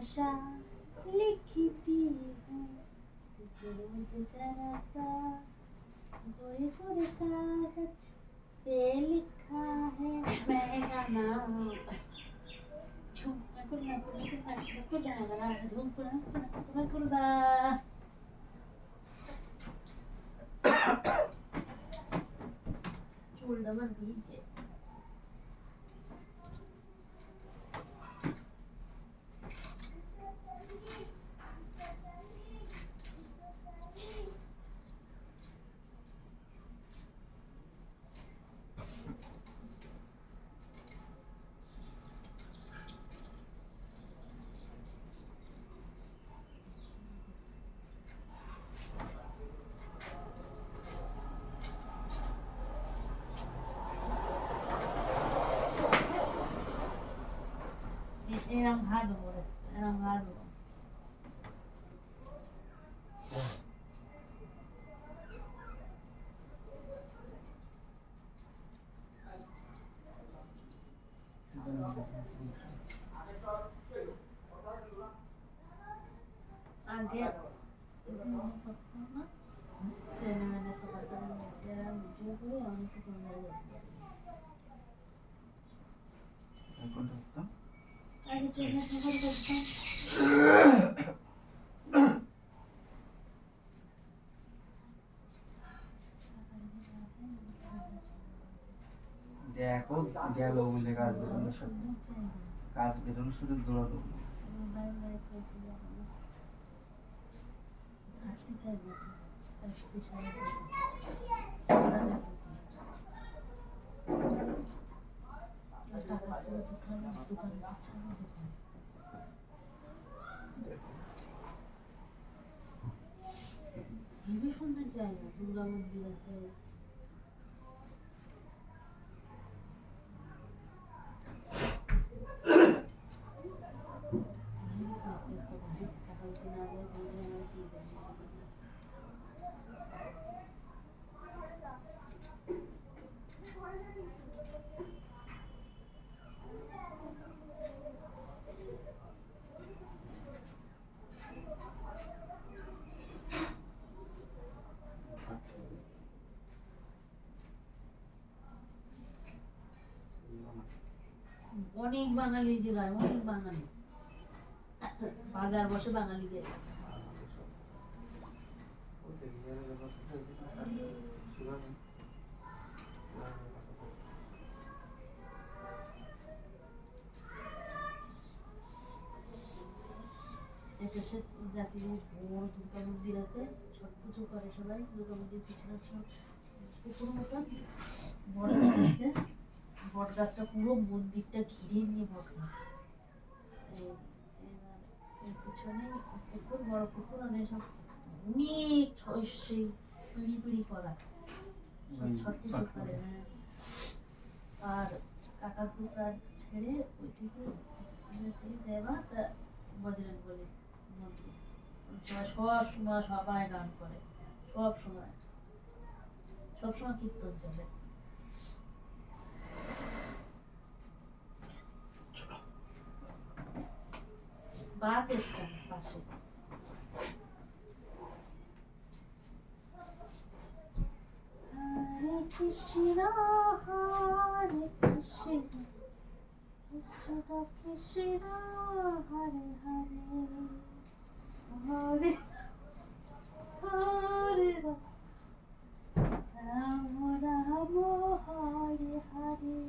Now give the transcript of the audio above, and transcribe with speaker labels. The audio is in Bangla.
Speaker 1: भाषा लिखती हूँ। तुझे रोज जरा सा गोरे गोरे कागज़ पे लिखा है। मेरा नाम झुम hardwood, erano hardwood. Anche cioè ne ho messo quattro era un giro pure e ho
Speaker 2: messo con
Speaker 1: le lettere. Hai contattato?
Speaker 2: দেখো গেল বলে কাজ বেরোনোর সাথে কাজ বেরোনোর সাথে দৌড়াদৌড়ি
Speaker 1: খুবই সুন্দর জায়গা দুর্গা মন্দির আছে অনেক বাঙালি জেলায়, অনেক বাঙালি। বাজার বসে বাঙালিদের। একটা দুর্গা মন্দির আছে করে সবাই, দুর্গা মন্দির পিছনে সব বড় বট গাছটা পুরো মন্দিরটা ঘিরে নিয়ে বট গাছ পিছনে পুকুর বড় পুকুর অনেক সব অনেক সেই পিড়ি পিড়ি করা সব
Speaker 2: ওই
Speaker 1: ছট পুজো
Speaker 2: ছট
Speaker 1: করে
Speaker 2: পুজো।
Speaker 1: হ্যাঁ। আর কাকার ছেড়ে ওই থেকে ইয়েতে যাবা তা বজরং বলি মন্দির। সব সময় সবাই গান করে সব সময়। সব সময় কীর্তন চলে। বাস স্ট্যান্ড পাশে কৃষ্ণ, হরে কৃষ্ণ। কৃষ্ণ কৃষ্ণ, হরে হরে। হরে হরে রাম রাম, হরে হরে।